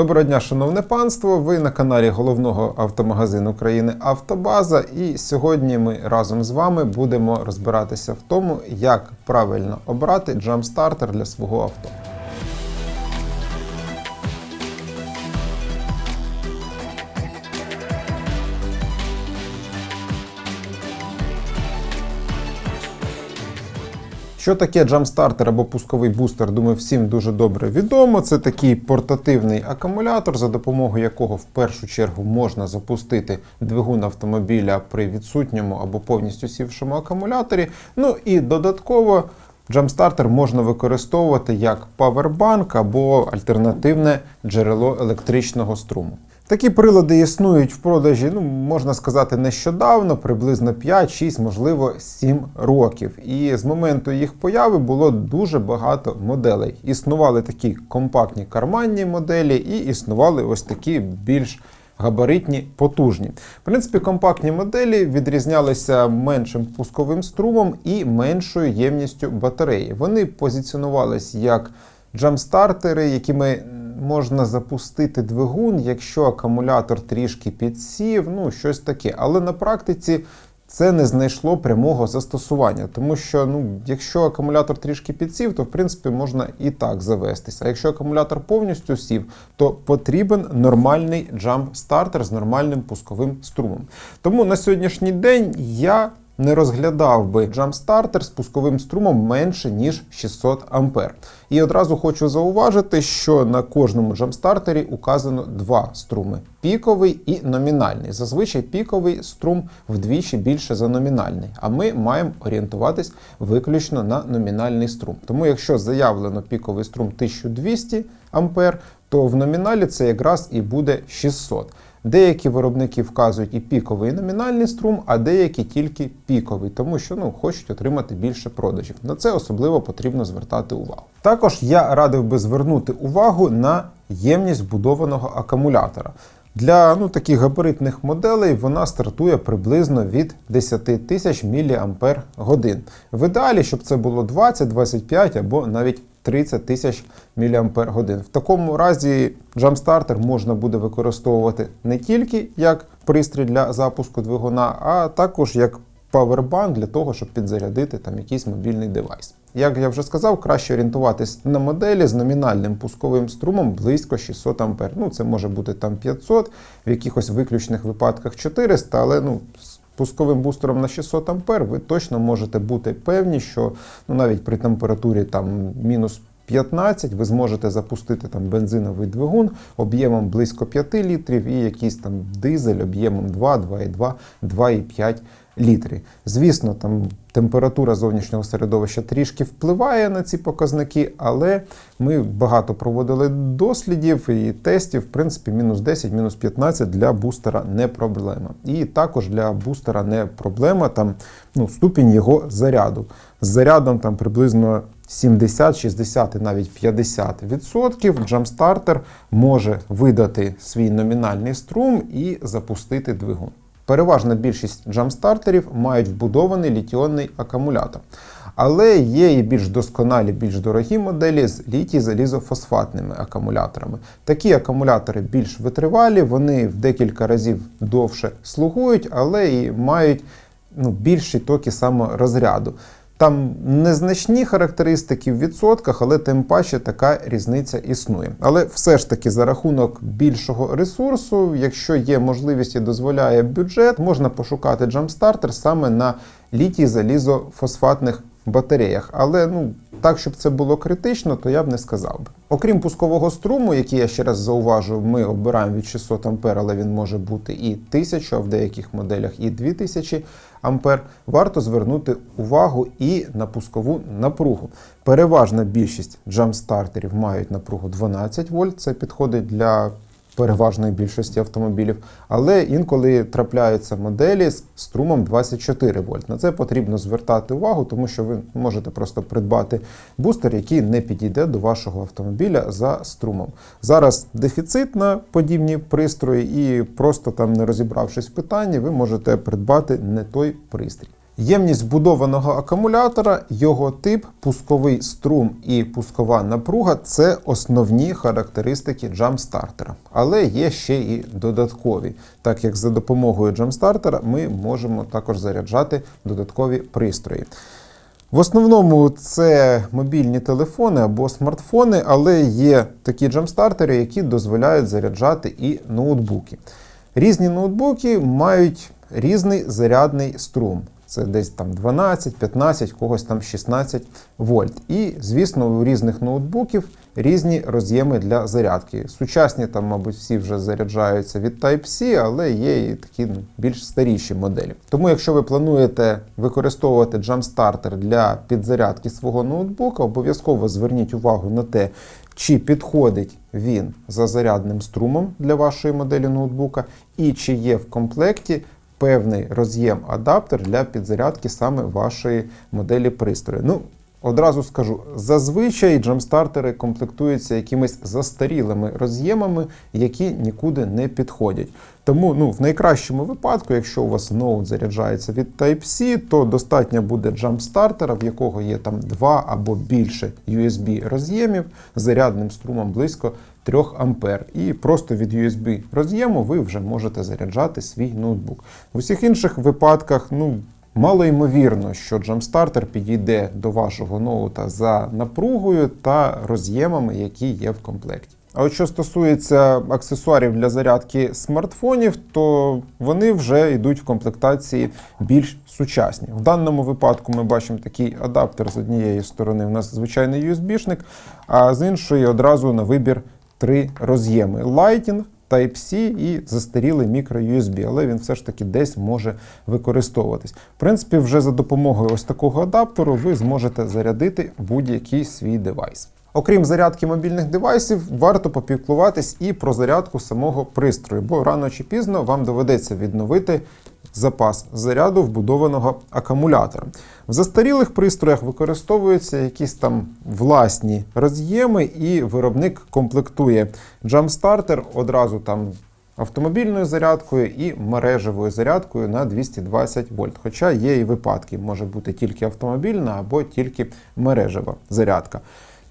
Доброго дня, шановне панство. Ви на каналі головного автомагазину України Автобаза. І сьогодні ми разом з вами будемо розбиратися в тому, як правильно обрати джамстартер для свого авто. Що таке джамстартер або пусковий бустер, думаю, всім дуже добре відомо. Це такий портативний акумулятор, за допомогою якого в першу чергу можна запустити двигун автомобіля при відсутньому або повністю сівшому акумуляторі. Ну і додатково джамстартер можна використовувати як павербанк або альтернативне джерело електричного струму. Такі прилади існують в продажі, ну можна сказати, нещодавно, приблизно 5-6, можливо, 7 років. І з моменту їх появи було дуже багато моделей. Існували такі компактні карманні моделі, і існували ось такі більш габаритні, потужні. В принципі, компактні моделі відрізнялися меншим пусковим струмом і меншою ємністю батареї. Вони позиціонувалися як джамстартери, якими можна запустити двигун, якщо акумулятор трішки підсів, ну щось таке. Але на практиці це не знайшло прямого застосування, тому що ну, якщо акумулятор трішки підсів, то в принципі можна і так завестися. А якщо акумулятор повністю сів, то потрібен нормальний джамп-стартер з нормальним пусковим струмом. Тому на сьогоднішній день я не розглядав би джамстартер з пусковим струмом менше ніж 600 А. І одразу хочу зауважити, що на кожному джамстартері указано два струми: піковий і номінальний. Зазвичай піковий струм вдвічі більше за номінальний. А ми маємо орієнтуватись виключно на номінальний струм. Тому, якщо заявлено піковий струм 1200 А, то в номіналі це якраз і буде 600. Деякі виробники вказують і піковий і номінальний струм, а деякі тільки піковий, тому що ну, хочуть отримати більше продажів. На це особливо потрібно звертати увагу. Також я радив би звернути увагу на ємність вбудованого акумулятора. Для ну, таких габаритних моделей вона стартує приблизно від 10 тисяч мАч. В ідеалі, щоб це було 20, 25 або навіть 30 тисяч мАч. В такому разі джамстартер можна буде використовувати не тільки як пристрій для запуску двигуна, а також як павербанк для того, щоб підзарядити там якийсь мобільний девайс. Як я вже сказав, краще орієнтуватись на моделі з номінальним пусковим струмом близько 600 А. Ну, це може бути там 500, в якихось виключних випадках 400, але ну, пусковим бустером на 600 А ви точно можете бути певні, що ну, навіть при температурі там мінус 15 ви зможете запустити там бензиновий двигун об'ємом близько 5 літрів і якийсь там дизель об'ємом 2, 2,2, 2,5 літри. Звісно, там температура зовнішнього середовища трішки впливає на ці показники, але ми багато проводили дослідів і тестів. В принципі, мінус 10, мінус 15 для бустера не проблема. І також для бустера не проблема там ну, ступінь його заряду. З зарядом там приблизно 70, 60 і навіть 50% джамстартер може видати свій номінальний струм і запустити двигун. Переважна більшість джамстартерів мають вбудований літіонний акумулятор. Але є і більш досконалі, більш дорогі моделі з літій залізофосфатними акумуляторами. Такі акумулятори більш витривалі, вони в декілька разів довше слугують, але і мають ну, більші токи саморозряду. Там незначні характеристики в відсотках, але тим паче така різниця існує. Але все ж таки за рахунок більшого ресурсу, якщо є можливість і дозволяє бюджет, можна пошукати джамстартер саме на літій залізофосфатних батареях. Але ну так, щоб це було критично, то я б не сказав би. Окрім пускового струму, який я ще раз зауважу, ми обираємо від 600 А, але він може бути і 1000, а в деяких моделях і 2000 А, варто звернути увагу і на пускову напругу. Переважна більшість джамстартерів мають напругу 12 вольт. Це підходить для переважної більшості автомобілів, але інколи трапляються моделі з струмом 24 вольт. На це потрібно звертати увагу, тому що ви можете просто придбати бустер, який не підійде до вашого автомобіля за струмом. Зараз дефіцит на подібні пристрої, і просто там не розібравшись в питанні, ви можете придбати не той пристрій. Ємність вбудованого акумулятора, його тип, пусковий струм і пускова напруга це основні характеристики джамстартера. Але є ще і додаткові, так як за допомогою джамстартера ми можемо також заряджати додаткові пристрої. В основному це мобільні телефони або смартфони, але є такі джамстартери, які дозволяють заряджати і ноутбуки. Різні ноутбуки мають різний зарядний струм. Це десь там 12, 15, когось там 16 вольт. І, звісно, у різних ноутбуків різні роз'єми для зарядки. Сучасні там, мабуть, всі вже заряджаються від Type-C, але є і такі ну, більш старіші моделі. Тому, якщо ви плануєте використовувати Jumpstarter для підзарядки свого ноутбука, обов'язково зверніть увагу на те, чи підходить він за зарядним струмом для вашої моделі ноутбука, і чи є в комплекті певний роз'єм-адаптер для підзарядки саме вашої моделі пристрою. Ну, Одразу скажу, зазвичай джамстартери комплектуються якимись застарілими роз'ємами, які нікуди не підходять. Тому ну, в найкращому випадку, якщо у вас ноут заряджається від Type-C, то достатньо буде джамстартера, в якого є там два або більше USB роз'ємів з зарядним струмом близько 3 А. І просто від USB роз'єму ви вже можете заряджати свій ноутбук. В усіх інших випадках, ну. Мало ймовірно, що джамстартер підійде до вашого ноута за напругою та роз'ємами, які є в комплекті. А от що стосується аксесуарів для зарядки смартфонів, то вони вже йдуть в комплектації більш сучасні. В даному випадку ми бачимо такий адаптер з однієї сторони, у нас звичайний USB-шник, а з іншої одразу на вибір три роз'єми: Lighting, Type-C і застарілий мікро-USB, але він все ж таки десь може використовуватись. В принципі, вже за допомогою ось такого адаптеру ви зможете зарядити будь-який свій девайс. Окрім зарядки мобільних девайсів, варто попіклуватись і про зарядку самого пристрою, бо рано чи пізно вам доведеться відновити запас заряду вбудованого акумулятора. В застарілих пристроях використовуються якісь там власні роз'єми, і виробник комплектує джамстартер одразу там. Автомобільною зарядкою і мережевою зарядкою на 220 вольт. Хоча є і випадки, може бути тільки автомобільна або тільки мережева зарядка.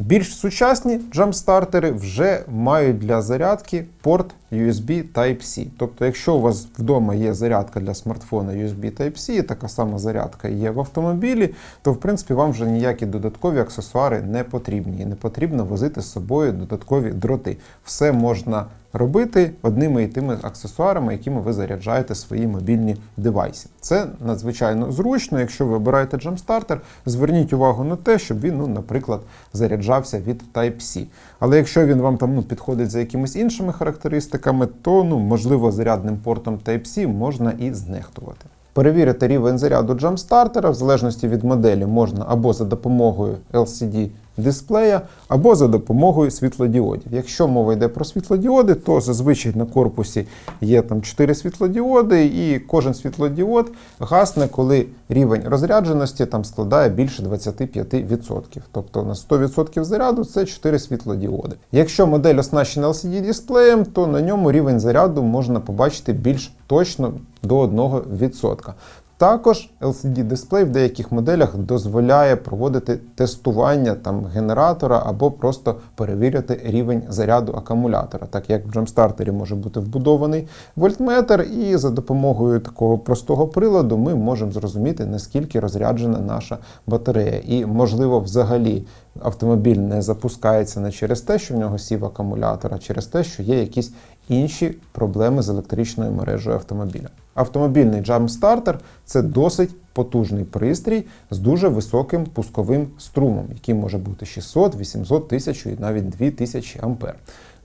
Більш сучасні джамстартери вже мають для зарядки порт USB Type-C. Тобто, якщо у вас вдома є зарядка для смартфона USB Type-C, така сама зарядка є в автомобілі, то в принципі вам вже ніякі додаткові аксесуари не потрібні. І не потрібно возити з собою додаткові дроти. Все можна робити одними і тими аксесуарами, якими ви заряджаєте свої мобільні девайси. Це надзвичайно зручно. Якщо ви обираєте джамстартер, зверніть увагу на те, щоб він, ну, наприклад, заряджався від Type-C. Але якщо він вам там ну, підходить за якимись іншими характеристиками, то ну, можливо зарядним портом Type-C можна і знехтувати. Перевірити рівень заряду джамстартера в залежності від моделі можна або за допомогою LCD дисплея, або за допомогою світлодіодів. Якщо мова йде про світлодіоди, то зазвичай на корпусі є там 4 світлодіоди, і кожен світлодіод гасне, коли рівень розрядженості там складає більше 25%. Тобто на 100% заряду це 4 світлодіоди. Якщо модель оснащена LCD дисплеєм, то на ньому рівень заряду можна побачити більш точно до 1%. Також LCD-дисплей в деяких моделях дозволяє проводити тестування там генератора або просто перевіряти рівень заряду акумулятора, так як в джамстартері може бути вбудований вольтметр, і за допомогою такого простого приладу ми можемо зрозуміти, наскільки розряджена наша батарея. І, можливо, взагалі автомобіль не запускається не через те, що в нього сів акумулятор, а через те, що є якісь інші проблеми з електричною мережею автомобіля. Автомобільний джамстартер це досить потужний пристрій з дуже високим пусковим струмом, який може бути 600, 800, 1000 і навіть 2000 ампер.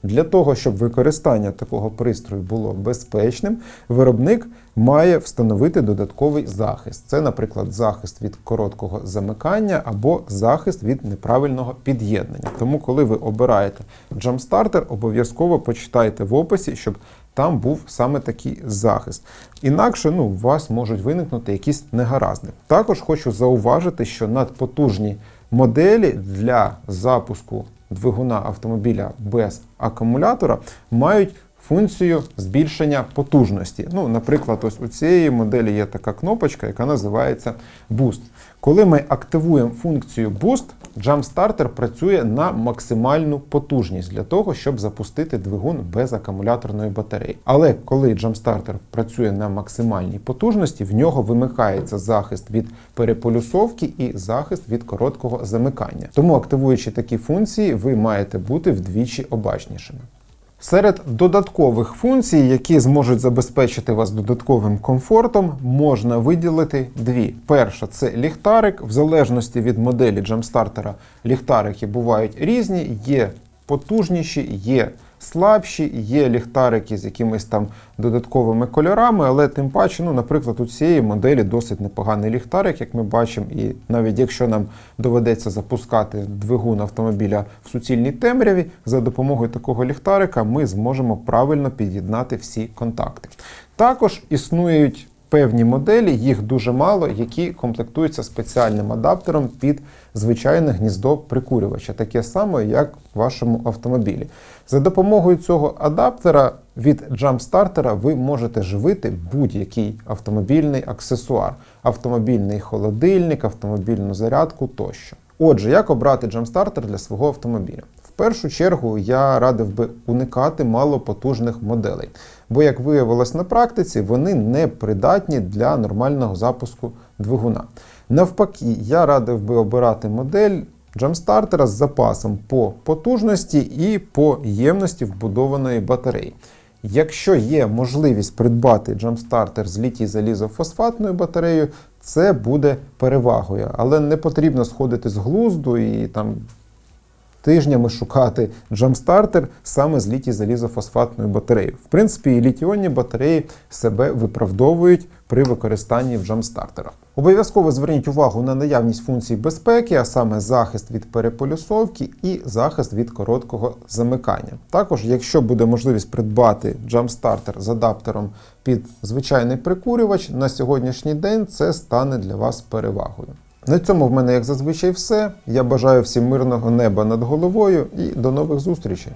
Для того, щоб використання такого пристрою було безпечним, виробник має встановити додатковий захист. Це, наприклад, захист від короткого замикання або захист від неправильного під'єднання. Тому, коли ви обираєте джамстартер, обов'язково почитайте в описі, щоб там був саме такий захист. Інакше ну, у вас можуть виникнути якісь негаразди. Також хочу зауважити, що надпотужні моделі для запуску двигуна автомобіля без акумулятора мають функцію збільшення потужності. Ну, наприклад, ось у цієї моделі є така кнопочка, яка називається Boost. Коли ми активуємо функцію Boost, Jumpstarter працює на максимальну потужність для того, щоб запустити двигун без акумуляторної батареї. Але коли Jumpstarter працює на максимальній потужності, в нього вимикається захист від переполюсовки і захист від короткого замикання. Тому, активуючи такі функції, ви маєте бути вдвічі обачнішими. Серед додаткових функцій, які зможуть забезпечити вас додатковим комфортом, можна виділити дві. Перша це ліхтарик. В залежності від моделі джамстартера ліхтарики бувають різні, є потужніші, є слабші, є ліхтарики з якимись там додатковими кольорами, але тим паче, ну, наприклад, у цієї моделі досить непоганий ліхтарик, як ми бачимо, і навіть якщо нам доведеться запускати двигун автомобіля в суцільній темряві, за допомогою такого ліхтарика ми зможемо правильно під'єднати всі контакти. Також існують певні моделі, їх дуже мало, які комплектуються спеціальним адаптером під звичайне гніздо прикурювача, таке саме, як в вашому автомобілі. За допомогою цього адаптера від джампстартера ви можете живити будь-який автомобільний аксесуар, автомобільний холодильник, автомобільну зарядку тощо. Отже, як обрати джампстартер для свого автомобіля? В першу чергу я радив би уникати малопотужних моделей, бо, як виявилось на практиці, вони не придатні для нормального запуску двигуна. Навпаки, я радив би обирати модель джамстартера з запасом по потужності і по ємності вбудованої батареї. Якщо є можливість придбати джамстартер з літій залізофосфатною батареєю, це буде перевагою, але не потрібно сходити з глузду і там тижнями шукати джамстартер саме з літій залізофосфатною батареєю. В принципі, літіонні батареї себе виправдовують при використанні в джамстартерах. Обов'язково зверніть увагу на наявність функцій безпеки, а саме захист від переполюсовки і захист від короткого замикання. Також, якщо буде можливість придбати джамстартер з адаптером під звичайний прикурювач, на сьогоднішній день це стане для вас перевагою. На цьому в мене, як зазвичай, все. Я бажаю всім мирного неба над головою і до нових зустрічей.